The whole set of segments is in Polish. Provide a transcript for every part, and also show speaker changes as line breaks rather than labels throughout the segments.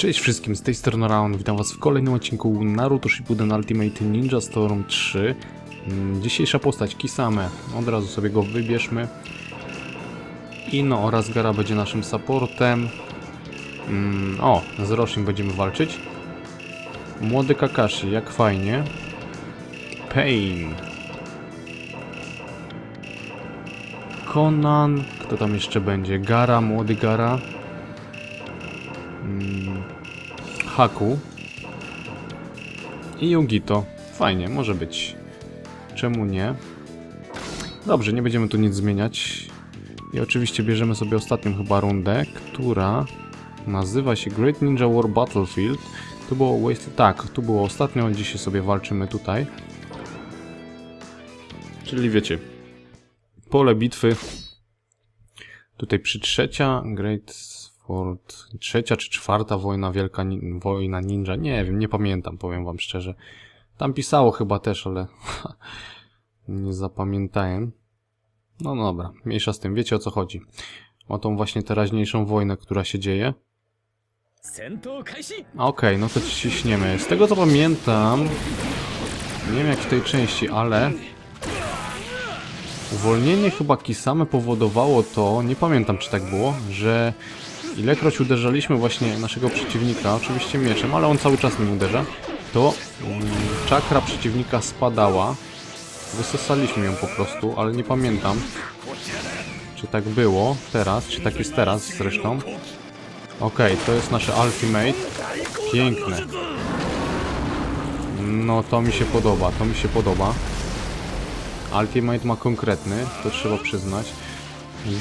Cześć wszystkim, z tej strony Raon, witam was w kolejnym odcinku Naruto Shippuden Ultimate Ninja Storm 3 Mm, Dzisiejsza postać Kisame, od razu sobie go wybierzmy. Ino oraz Gara będzie naszym supportem. Mm, O, z Roshin będziemy walczyć. Młody Kakashi, jak fajnie. Pain. Conan, kto tam jeszcze będzie? Gara, młody Gara Haku i Yugito. Fajnie, może być. Czemu nie? Dobrze, nie będziemy tu nic zmieniać. I oczywiście bierzemy sobie ostatnią chyba rundę, która nazywa się Great Ninja War Battlefield. Tu było Waste... Tak, tu było ostatnio, dzisiaj sobie walczymy tutaj. Czyli wiecie, pole bitwy. Tutaj przy trzecia Great Trzecia czy czwarta wojna wielka, wojna ninja, nie wiem, nie pamiętam, powiem wam szczerze. Tam pisało chyba też, ale nie zapamiętałem. No, no dobra, mniejsza z tym, wiecie o co chodzi. O tą właśnie teraźniejszą wojnę, która się dzieje. Okej, okay, no to ciśniemy. Z tego co pamiętam, nie wiem jak w tej części, ale Uwolnienie chyba Kisame powodowało to, nie pamiętam czy tak było, że ilekroć uderzaliśmy właśnie naszego przeciwnika, oczywiście mieczem, ale on cały czas nim uderza, to mm, czakra przeciwnika spadała. Wysosaliśmy ją po prostu, ale nie pamiętam, czy tak było teraz, czy tak jest teraz zresztą. Okej, to jest nasze ultimate. Piękne. No to mi się podoba, to mi się podoba. Ultimate ma konkretny, to trzeba przyznać.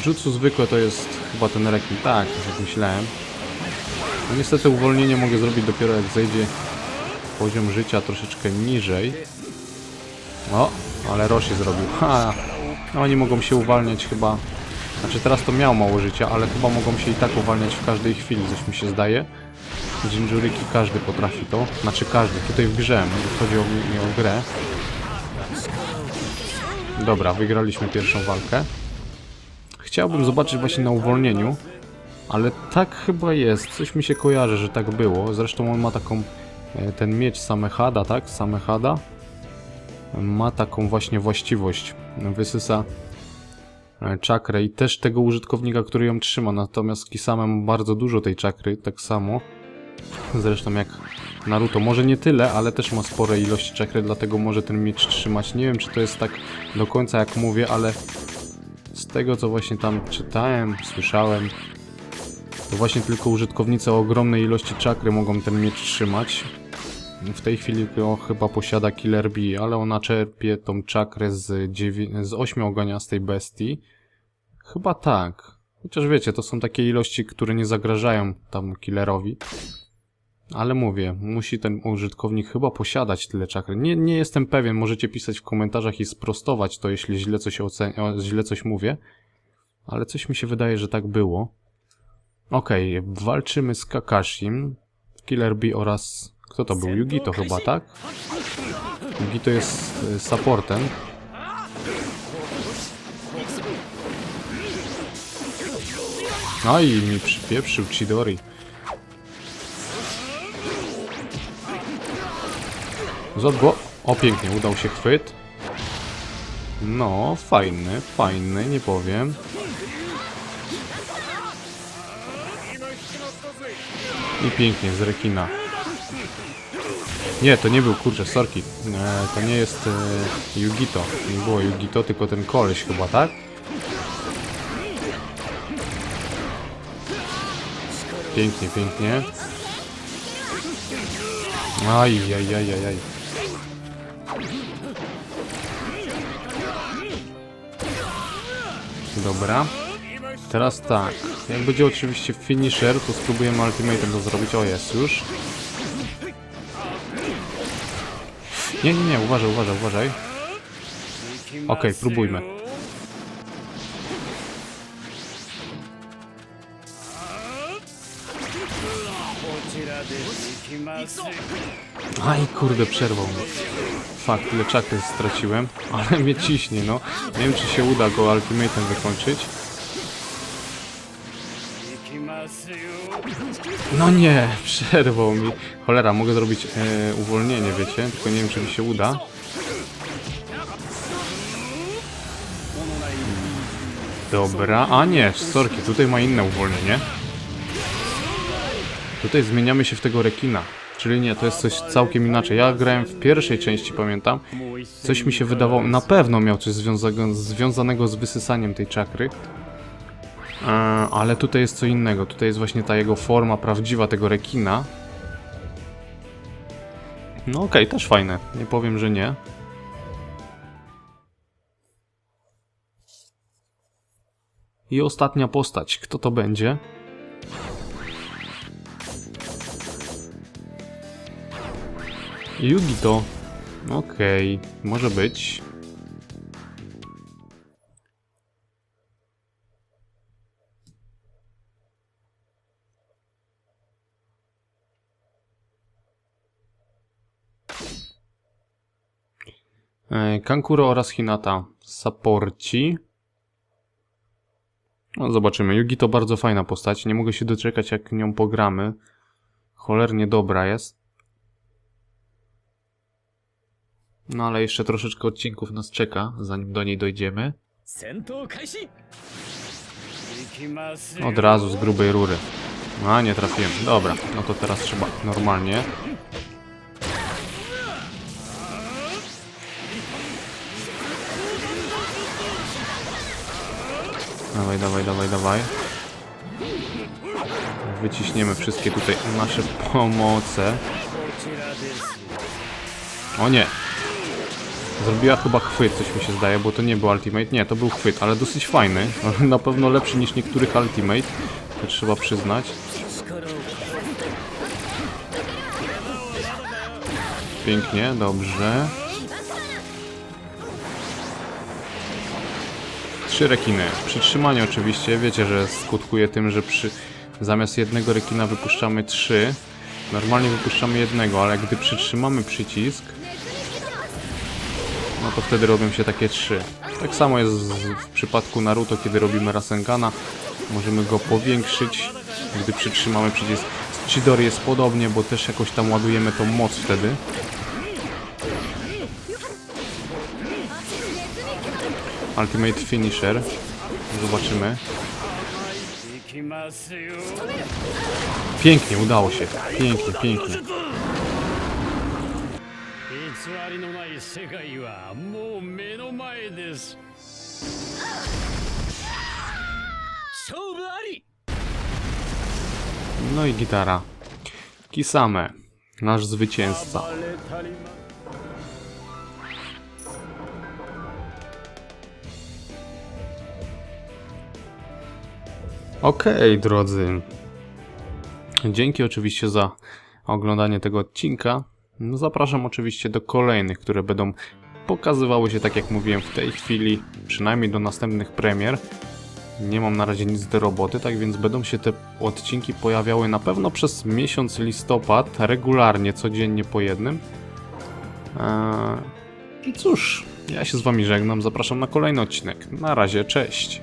Jutsu zwykłe to jest chyba ten rekin, tak, jak myślałem. No niestety uwolnienie mogę zrobić dopiero jak zejdzie poziom życia troszeczkę niżej. O, ale Roshi zrobił. Ha, no oni mogą się uwalniać chyba znaczy teraz to miał mało życia, ale chyba mogą się i tak uwalniać w każdej chwili, coś mi się zdaje. Jinjuriki każdy potrafi to. Znaczy każdy, tutaj w grze, chodzi o, mi- o grę. Dobra, wygraliśmy pierwszą walkę. Chciałbym zobaczyć właśnie na uwolnieniu, ale tak chyba jest. Coś mi się kojarzy, że tak było. Zresztą on ma taką, e, ten miecz Samehada, tak? Samehada. Ma taką właśnie właściwość. Wysysa e, czakrę i też tego użytkownika, który ją trzyma. Natomiast Kisame ma bardzo dużo tej czakry, tak samo. Zresztą jak Naruto. Może nie tyle, ale też ma spore ilości czakry, dlatego może ten miecz trzymać. Nie wiem, czy to jest tak do końca jak mówię, ale z tego, co właśnie tam czytałem, słyszałem, to właśnie tylko użytkownicy o ogromnej ilości czakry mogą ten miecz trzymać. W tej chwili go chyba posiada Killer Bee, ale ona czerpie tą czakrę z, z ośmiogoniastej bestii. Chyba tak. Chociaż wiecie, to są takie ilości, które nie zagrażają tam killerowi. Ale mówię, musi ten użytkownik chyba posiadać tyle czakry. Nie, nie jestem pewien, możecie pisać w komentarzach i sprostować to, jeśli źle coś, źle coś mówię. Ale coś mi się wydaje, że tak było. Okej, walczymy z Kakashim, Killer Bee oraz... Kto to był? Yugito chyba, tak? Yugito jest y, supportem. No i mi przypieprzył Chidori. Zodgo. O, pięknie, udał się chwyt. No, fajny, fajny, nie powiem. I pięknie, z rekina. Nie, to nie był, kurczę, sorki. E, to nie jest e, Yugito. Nie było Yugito, tylko ten koleś chyba, tak? Pięknie, pięknie. Aj, aj, aj, aj, aj. Dobra. Teraz tak. Jak będzie oczywiście finisher, to spróbujemy ultimatem to zrobić. O, jest już. Nie, nie, nie, uważaj, uważaj, uważaj. Okej, próbujmy. Aj, kurde, przerwał mi. Fakt, ile czakry straciłem, ale mnie ciśnie, no. Nie wiem, czy się uda go ultimatem wykończyć. No nie, przerwał mi. Cholera, mogę zrobić e, uwolnienie, wiecie? Tylko nie wiem, czy mi się uda. Dobra, a nie, sorki, tutaj ma inne uwolnienie. Tutaj zmieniamy się w tego rekina. Czyli nie, to jest coś całkiem inaczej. Ja grałem w pierwszej części, pamiętam. Coś mi się wydawało, na pewno miał coś związanego, związanego z wysysaniem tej czakry. E, ale tutaj jest co innego. Tutaj jest właśnie ta jego forma prawdziwa tego rekina. No okej, też fajne. Nie powiem, że nie. I ostatnia postać. Kto to będzie? Yugito. Okej, może być. E, Kankuro oraz Hinata Saporci. No, zobaczymy. Yugi to bardzo fajna postać. Nie mogę się doczekać, jak nią pogramy. Cholernie dobra jest. No ale jeszcze troszeczkę odcinków nas czeka, zanim do niej dojdziemy. Od razu z grubej rury. A, nie trafiłem. Dobra, no to teraz trzeba normalnie. Dawaj, dawaj, dawaj, dawaj. Wyciśniemy wszystkie tutaj nasze pomoce. O nie, Zrobiła chyba chwyt, coś mi się zdaje, bo to nie był ultimate. Nie, to był chwyt, ale dosyć fajny. Na pewno lepszy niż niektórych ultimate. To trzeba przyznać. Pięknie, dobrze. Trzy rekiny. Przytrzymanie oczywiście. Wiecie, że skutkuje tym, że przy... zamiast jednego rekina wypuszczamy trzy. Normalnie wypuszczamy jednego, ale gdy przytrzymamy przycisk, no to wtedy robią się takie trzy. Tak samo jest w przypadku Naruto, kiedy robimy Rasengana. Możemy go powiększyć, gdy przytrzymamy przycisk. Z Chidori jest podobnie, bo też jakoś tam ładujemy tą moc wtedy. Ultimate Finisher. Zobaczymy. Pięknie, udało się. Pięknie, pięknie.
偽りのない世界はもう目の前です勝負あり
No i gitara. Kisame, nasz zwycięzca.
暴れたりま
Okej, drodzy. Dzięki oczywiście za oglądanie tego odcinka. No, Zapraszam oczywiście do kolejnych, które będą pokazywały się tak jak mówiłem w tej chwili, przynajmniej do następnych premier. Nie mam na razie nic do roboty, tak więc będą się te odcinki pojawiały na pewno przez miesiąc listopad, regularnie, codziennie po jednym. Eee, I cóż, ja się z wami żegnam, zapraszam na kolejny odcinek. Na razie, cześć.